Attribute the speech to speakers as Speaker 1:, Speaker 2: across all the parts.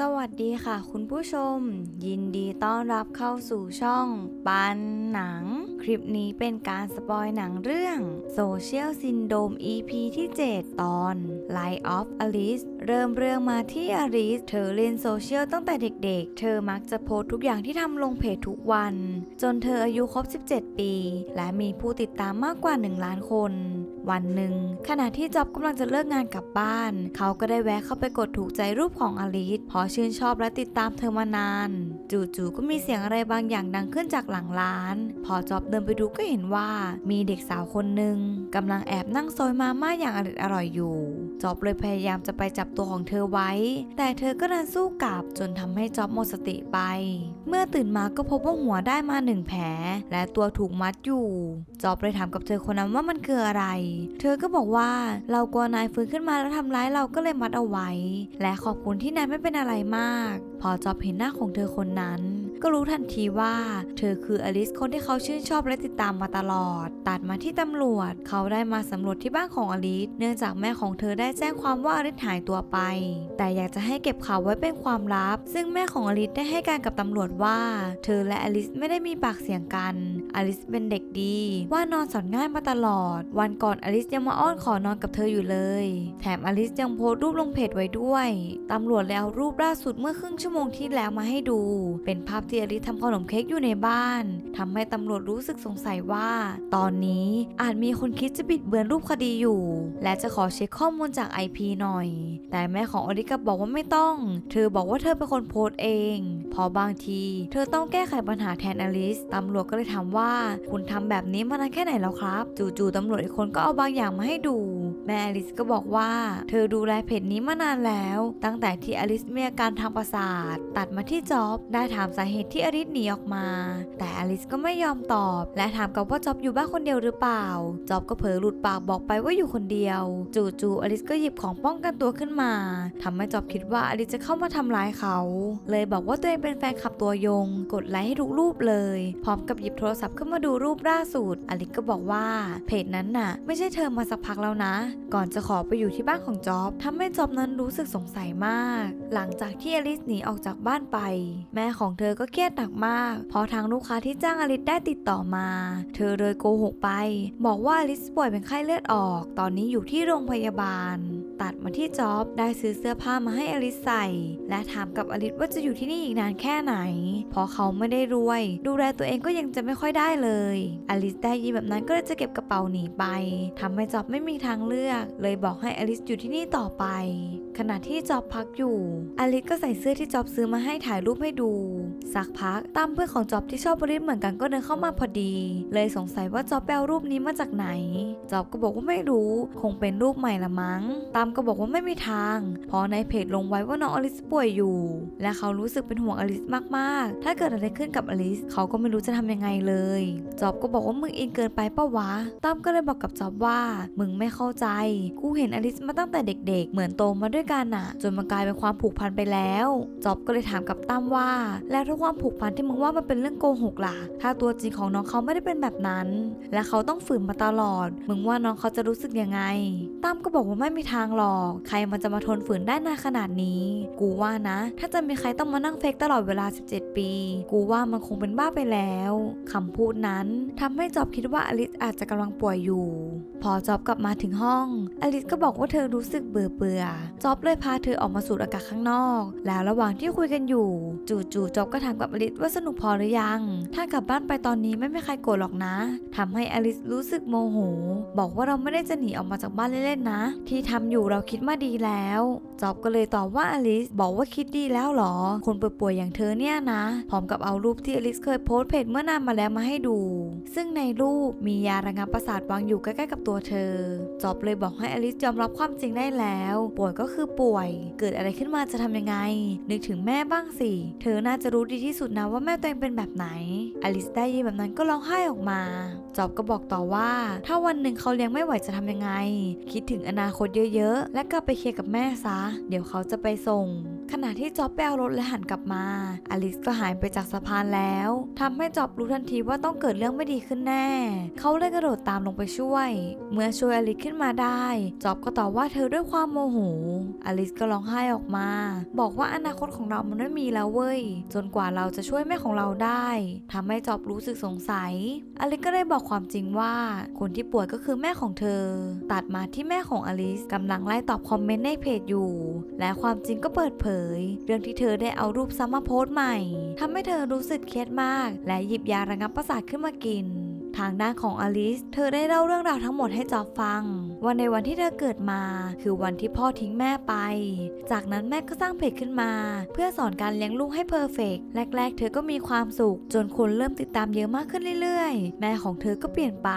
Speaker 1: สวัสดีค่ะคุณผู้ชม ยินดีต้อนรับเข้าสู่ช่องปันหนัง คลิปนี้เป็นการสปอยหนังเรื่อง Social Syndrome EP ที่ 7 ตอน Light of Alice เริ่มเรื่องมาที่ Alice เธอเล่นโซเชียลตั้งแต่เด็กๆ เธอมักจะโพสทุกอย่างที่ทำลงเพจทุกวัน จนเธออายุครบ 17 ปี และมีผู้ติดตามมากกว่า 1 ล้านคนวันหนึ่งขณะที่จ็อบกำลังจะเลิกงานกลับบ้าน เขาก็ได้แวะเข้าไปกดถูกใจรูปของอลิสพราะชื่นชอบและติดตามเธอมานาน จู่ๆก็มีเสียงอะไรบางอย่างดังขึ้นจากหลังร้าน พอจ็อบเดินไปดูก็เห็นว่ามีเด็กสาวคนหนึ่งกำลังแอบนั่งซอยมาม่าอย่างอร่อยอร่อยอยู่จ็อบเลยพยายามจะไปจับตัวของเธอไว้ แต่เธอก็ดันสู้กลับจนทำให้จ็อบหมดสติไป เมื่อตื่นมาก็พบว่าหัวได้มาหนึ่งแผล และตัวถูกมัดอยู่ จ็อบเลยถามกับเธอคนนั้นว่ามันคืออะไร เธอก็บอกว่าเรากลัวนายฟื้นขึ้นมาแล้วทำร้ายเราก็เลยมัดเอาไว้ และขอบคุณที่นายไม่เป็นอะไรมาก พอจอบเห็นหน้าของเธอคนนั้น ก็รู้ทันทีว่า เธอคืออลิสคนที่เขาชื่นชอบและติดตามมาตลอด ตัดมาที่ตำรวจ เขาได้มาสำรวจที่บ้านของอลิส เนื่องจากแม่ของเธอได้แจ้งความว่าอลิสหายตัวไป แต่อยากจะให้เก็บข่าวไว้เป็นความลับ ซึ่งแม่ของอลิสได้ให้การกับตำรวจว่า เธอและอลิสไม่ได้มีปากเสียงกัน อลิสเป็นเด็กดี ว่านอนสอนง่ายมาตลอด วันก่อนอลิสยังมาอ้อนขอนอนกับเธออยู่เลย แถมอลิสยังโพสต์รูปลงเพจไว้ด้วย ตำรวจแล้วรูปล่าสุดเมื่อครึ่งชั่วโมงที่แล้วมาให้ดู เป็นภาพที่อลิทำขนมเค้กอยู่ในบ้านทำให้ตำรวจรู้สึกสงสัยว่า ตอนนี้อาจมีคนคิดจะบิดเบือนรูปคดีอยู่ และจะขอเช็คข้อมูลจาก IP หน่อย แต่แม่ของอลิกับบอกว่าไม่ต้อง เธอบอกว่าเธอเป็นคนโพสต์เองเพอบางที เธอต้องแก้ไขปัญหาแทนอลิสตำรวจก็เลยถามว่า คุณทำแบบนี้มานานแค่ไหนแล้วครับ จู่ๆตำรวจอีกคนก็เอาบางอย่างมาให้ดู แม่อลิสก็บอกว่า เธอดูแลเพจนี้มานานแล้ว ตั้งแต่ที่อลิสมีอาการทางประสาท ตัดมาที่จ็อบได้ถามสาเหหตุที่อลิสหนีออกมา แต่อลิสก็ไม่ยอมตอบ และถามกับว่าจ็อบอยู่บ้านคนเดียวหรือเปล่าจ็อบก็เผลอหลุดปากบอกไปว่าอยู่คนเดียว จู่ๆอลิสก็หยิบของป้องกันตัวขึ้นมาทำให้จ็อบคิดว่าอลิสจะเข้ามาทำร้ายเขา เลยบอกว่าตัวเองเป็นแฟนคลับตัวยง กดไลค์ให้ทุกรูปเลย พร้อมกับหยิบโทรศัพท์ขึ้นมาดูรูปล่าสุดอลิสก็บอกว่าเพจนั้นน่ะ ไม่ใช่เธอมาสักพักแล้วนะ ก่อนจะขอไปอยู่ที่บ้านของจ็อบทำให้จ็อบนั้นรู้สึกสงสัยมาก หลังจากที่อลิสหนีออกจากบ้านไป แม่ของเธอก็็เครียดหนักมาก เพราะทางลูกค้าที่จ้างอลิสได้ติดต่อมา เธอเลยโกหกไป บอกว่าอลิสป่วยเป็นไข้เลือดออก ตอนนี้อยู่ที่โรงพยาบาล ตัดมาที่จ็อบได้ซื้อเสื้อผ้ามาให้อลิสใส่ และถามกับอลิสว่าจะอยู่ที่นี่อีกนานแค่ไหน เพราะเขาไม่ได้รวย ดูแลตัวเองก็ยังจะไม่ค่อยได้เลยอลิสได้ยินแบบนั้นก็เลยจะเก็บกระเป๋าหนีไปทำให้จ็อบไม่มีทางเลือก เลยบอกให้อลิสอยู่ที่นี่ต่อไป ขณะที่จอบพักอยู่ อลิสก็ใส่เสื้อที่จอบซื้อมาให้ถ่ายรูปให้ดู สักพักตั้มเพื่อนของจอบที่ชอบอลิสเหมือนกันก็เดินเข้ามาพอดี เลยสงสัยว่าจอบไปเอารูปนี้มาจากไหน จอบก็บอกว่าไม่รู้ คงเป็นรูปใหม่ละมั้งตั้มก็บอกว่าไม่มีทางเพราะในเพจลงไว้ว่าน้องอลิสป่วยอยู่ และเขารู้สึกเป็นห่วงอลิสมากๆ ถ้าเกิดอะไรขึ้นกับอลิสเขาก็ไม่รู้จะทำยังไงเลย จอบก็บอกว่ามึงอินเกินไปปะวะตั้มก็เลยบอกกับจอบว่า มึงไม่เข้าใจ กูเห็นอลิสมาตั้งแต่เด็ก ๆ เหมือนโตมาด้วยกันอะจนมันกลายเป็นความผูกพันไปแล้วจ็อบก็เลยถามกับตั้มว่า แล้วถ้าความผูกพันที่มึงว่ามันเป็นเรื่องโกหกล่ะถ้าตัวจริงของน้องเขาไม่ได้เป็นแบบนั้น และเขาต้องฝืนมาตลอด มึงว่าน้องเขาจะรู้สึกยังไงตั้มก็บอกว่าไม่มีทางหรอก ใครมันจะมาทนฝืนได้นานขนาดนี้ กูว่านะ ถ้าจะมีใครต้องมานั่งเฟกตลอดเวลา 17 ปี กูว่ามันคงเป็นบ้าไปแล้วคำพูดนั้นทำให้จอบคิดว่าอลิสอาจจะกำลังป่วยอยู่ พอจอบกลับมาถึงห้อง อลิสก็บอกว่าเธอรู้สึกเบื่อเบื่อจอบเลยพาเธอออกมาสูดอากาศข้างนอก แล้วระหว่างที่คุยกันอยู่ จู่ๆจอบก็ถามกับอลิสว่าสนุกพอหรือยัง ถ้ากลับบ้านไปตอนนี้ไม่มีใครโกรธหรอกนะทำให้อลิสรู้สึกโมโห บอกว่าเราไม่ได้จะหนีออกมาจากบ้านเล่นๆนะ ที่ทำอยู่เราคิดมาดีแล้ว จอบก็เลยตอบว่าอลิสบอกว่าคิดดีแล้วเหรอ คนป่วยๆอย่างเธอเนี่ยนะ พร้อมกับเอารูปที่อลิสเคยโพสต์เพจเมื่อนานมาแล้วมาให้ดู ซึ่งในรูปมียาระงับประสาทวางอยู่ใกล้ๆกับตัวเธอ จอบเลยบอกให้อลิสยอมรับความจริงได้แล้ว ป่วยก็คือป่วย เกิดอะไรขึ้นมาจะทำยังไง นึกถึงแม่บ้างสิ เธอน่าจะรู้ดีที่สุดนะว่าแม่ตัวเองเป็นแบบไหน อลิสได้ยินแบบนั้นก็ร้องไห้ออกมา จอบก็บอกต่อว่า ถ้าวันหนึ่งเขาเลี้ยงไม่ไหวจะทำยังไง คิดถึงอนาคตเยอะๆ และกลับไปเคลียร์กับแม่ซะ เดี๋ยวเขาจะไปส่ง ขณะที่จอบไปเอารถและหันกลับมา อลิสก็หายไปจากสะพานแล้วทำให้จอบรู้ทันทีว่าต้องเกิดเรื่องไม่ดีขึ้นแน่ เขาเลยกระโดดตามลงไปช่วย เมื่อช่วยอลิสขึ้นมาได้ จอบก็ตอบว่าเธอด้วยความโมโห อลิสก็ร้องไห้ออกมา บอกว่าอนาคตของเรามันไม่มีแล้วเว้ย จนกว่าเราจะช่วยแม่ของเราได้ทำให้จอบรู้สึกสงสัย อลิสก็ได้บอกความจริงว่าคนที่ป่วยก็คือแม่ของเธอ ตัดมาที่แม่ของอลิสกำลังไล่ตอบคอมเมนต์ในเพจอยู่ และความจริงก็เปิดเผย เรื่องที่เธอได้เอารูปซ้ำมาโพสต์ใหม่ทำให้เธอรู้สึกเครียดมาก และหยิบยาระงับประสาทขึ้นมากิน ทางด้านของอลิส เธอได้เล่าเรื่องราวทั้งหมดให้จอบฟังว่าในวันที่เธอเกิดมา คือวันที่พ่อทิ้งแม่ไป จากนั้นแม่ก็สร้างเพจขึ้นมา เพื่อสอนการเลี้ยงลูกให้เพอร์เฟกต์แรก ๆ เธอก็มีความสุข จนคนเริ่มติดตามเยอะมากขึ้นเรื่อย ๆ แม่ของเธอก็เปลี่ยนไป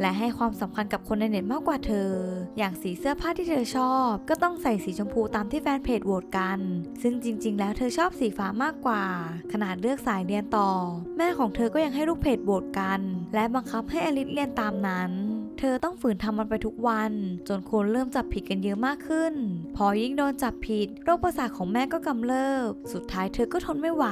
Speaker 1: และให้ความสำคัญกับคนในเน็ตมากกว่าเธอ อย่างสีเสื้อผ้าที่เธอชอบ ก็ต้องใส่สีชมพูตามที่แฟนเพจโหวตกัน ซึ่งจริง ๆ แล้วเธอชอบสีฟ้ามากกว่า ขนาดเลือกสายเรียนต่อ แม่ของเธอก็ยังให้ลูกเพจโหวตกัน และบังคับให้อลิซเรียนตามนั้น เธอต้องฝืนทำมันไปทุกวัน จนคนเริ่มจับผิดกันเยอะมากขึ้น พอยิ่งโดนจับผิด โรคประสาทของแม่ก็กำเริบ สุดท้ายเธอก็ทนไม่ไหว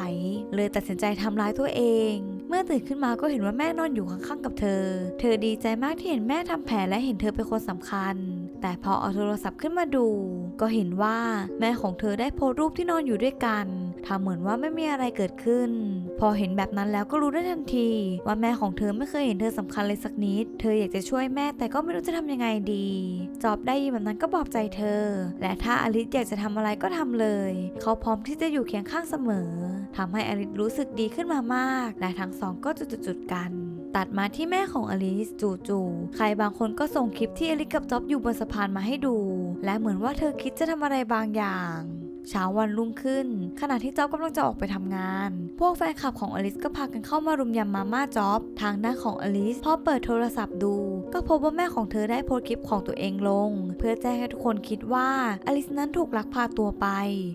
Speaker 1: เลยตัดสินใจทำร้ายตัวเอง เมื่อตื่นขึ้นมาก็เห็นว่าแม่นอนอยู่ข้างๆกับเธอ เธอดีใจมากที่เห็นแม่ทำแผลและเห็นเธอเป็นคนสำคัญ แต่พอเอาโทรศัพท์ขึ้นมาดู ก็เห็นว่าแม่ของเธอได้โพสต์รูปที่นอนอยู่ด้วยกันทำเหมือนว่าไม่มีอะไรเกิดขึ้น พอเห็นแบบนั้นแล้วก็รู้ได้ทันที ว่าแม่ของเธอไม่เคยเห็นเธอสำคัญเลยสักนิด เธออยากจะช่วยแม่แต่ก็ไม่รู้จะทำยังไงดี จอบได้ยินแบบนั้นก็ปลอบใจเธอ และถ้าอลิสอยากจะทำอะไรก็ทำเลย เขาพร้อมที่จะอยู่เคียงข้างเสมอทำให้อลิสรู้สึกดีขึ้นมามาก และทั้งสองก็จุดๆกัน ตัดมาที่แม่ของอลิสจู่ๆใครบางคนก็ส่งคลิปที่อลิสกับจ๊อบอยู่บนสะพานมาให้ดู และเหมือนว่าเธอคิดจะทำอะไรบางอย่างเช้าวันรุ่งขึ้น ขณะที่จ๊อบกำลังจะออกไปทำงาน พวกแฟนคลับของอลิสก็พากันเข้ามารุมยำมาม่าจ๊อบทางด้าของอลิสพอเปิดโทรศัพท์ดู ก็พบว่าแม่ของเธอได้โพสต์คลิปของตัวเองลง เพื่อแจ้งให้ทุกคนคิดว่าอลิสนั้นถูกลักพาตัวไป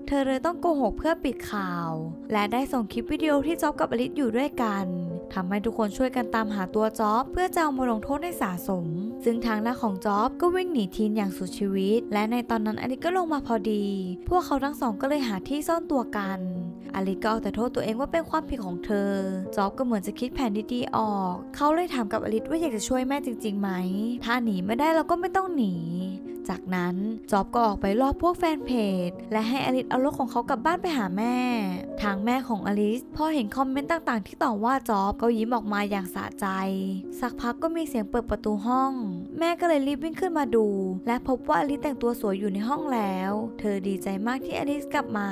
Speaker 1: เธอเลยต้องโกหกเพื่อปิดข่าว และได้ส่งคลิปวิดีโอที่จ๊อบกับอลิสอยู่ด้วยกัน ทำให้ทุกคนช่วยกันตามหาตัวจ๊อบ เพื่อจะเอามาลงโทษให้สะสม ซึ่งทางด้าของจ๊อบก็วิ่งหนีทีนอย่างสุดชีวิต และในตอนนั้นอลิสก็ลงมาพอดี พวกเขาทั้งสองก็เลยหาที่ซ่อนตัวกันอลิสก็เอาแต่โทษตัวเองว่าเป็นความผิดของเธอจ๊อบก็เหมือนจะคิดแผนดีๆออก เขาเลยถามกับอลิสว่าอยากจะช่วยแม่จริงๆไหม ถ้าหนีไม่ได้เราก็ไม่ต้องหนี จากนั้นจอบก็ออกไปรอบพวกแฟนเพจ และให้อลิสเอารถของเขากลับบ้านไปหาแม่ ทางแม่ของอลิสพอเห็นคอมเมนต์ต่างๆ ที่ต่อว่าจอบก็ยิ้มออกมาอย่างสะใจ สักพักก็มีเสียงเปิดประตูห้อง แม่ก็เลยรีบวิ่งขึ้นมาดู และพบว่าอลิสแต่งตัวสวยอยู่ในห้องแล้ว เธอดีใจมากที่อลิสกลับมา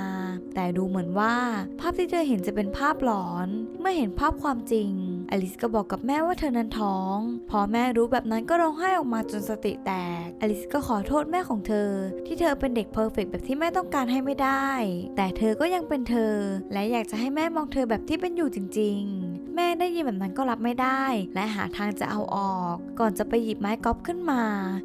Speaker 1: แต่ดูเหมือนว่า ภาพที่เธอเห็นจะเป็นภาพหลอน เมื่อเห็นภาพความจริง อลิสก็บอกกับแม่ว่าเธอนั้นท้อง พอแม่รู้แบบนั้นก็ร้องไห้ออกมาจนสติแตก อลิสก็ขอโทษแม่ของเธอ ที่เธอเป็นเด็กเพอร์เฟกต์แบบที่แม่ต้องการให้ไม่ได้ แต่เธอก็ยังเป็นเธอ และอยากจะให้แม่มองเธอแบบที่เป็นอยู่จริง ๆ แม่ได้ยินแบบนั้นก็รับไม่ได้ และหาทางจะเอาออก ก่อนจะไปหยิบไม้กอล์ฟขึ้นมา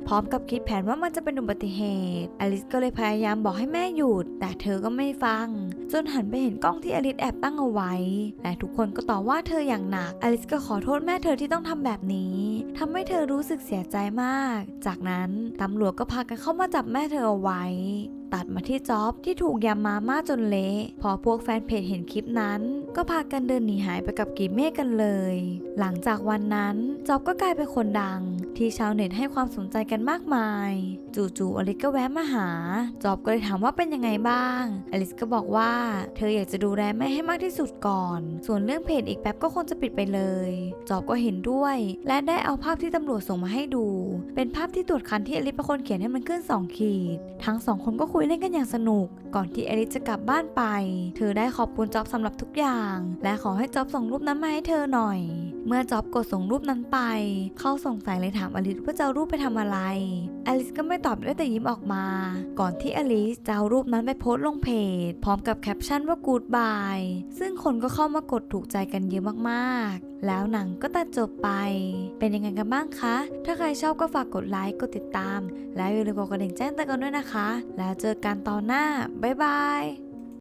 Speaker 1: พร้อมกับคิดแผนว่ามันจะเป็นอุบัติเหตุอลิสก็เลยพยายามบอกให้แม่หยุด แต่เธอก็ไม่ฟัง จนหันไปเห็นกล้องที่อลิสแอบตั้งเอาไว้ และทุกคนก็ต่อว่าเธออย่างหนักอลิสก็ขอโทษแม่เธอที่ต้องทำแบบนี้ทำให้เธอรู้สึกเสียใจมาก จากนั้นตำรวจก็พากันเข้ามาจับแม่เธอเอาไว้ ตัดมาที่จ็อบที่ถูกยำมาม่าจนเละพอพวกแฟนเพจเห็นคลิปนั้น ก็พากันเดินหนีหายไปกับกีเมฆกันเลย หลังจากวันนั้นจ็อบก็กลายเป็นคนดัง ที่ชาวเน็ตให้ความสนใจกันมากมาย จู่ๆอลิสก็แวะมาหาจ็อบก็เลยถามว่าเป็นยังไงบ้างอลิสก็บอกว่า เธออยากจะดูแลแม่ให้มากที่สุดก่อน ส่วนเรื่องเพจอีกแป๊บก็คงจะปิดไปเลยจอบก็เห็นด้วย และได้เอาภาพที่ตำรวจส่งมาให้ดู เป็นภาพที่ตรวจคันที่อลิสเป็นคนเขียนให้มันขึ้น 2 ขีด ทั้งสองคนก็คุยเล่นกันอย่างสนุก ก่อนที่อลิสจะกลับบ้านไป เธอได้ขอบคุณจอบสำหรับทุกอย่าง และขอให้จอบส่งรูปนั้นมาให้เธอหน่อย เมื่อจอบกดส่งรูปนั้นไป เขาสงสัยเลยถามอลิสว่าจะเอารูปไปทำอะไรอลิสก็ไม่ตอบด้วยแต่ยิ้มออกมา ก่อนที่อลิสจะเอารูปนั้นไปโพสต์ลงเพจ พร้อมกับแคปชั่นว่า good bye ซึ่งคนก็เข้ามากดถูกใจกันเยอะมากๆแล้วหนังก็ตัดจบไป เป็นยังไงกันบ้างคะ ถ้าใครชอบก็ฝากกดไลค์ กดติดตาม แล้วอย่าลืมกดกระดิ่งแจ้งเตือนกันด้วยนะคะ แล้วเจอกันตอนหน้า บ๊ายบาย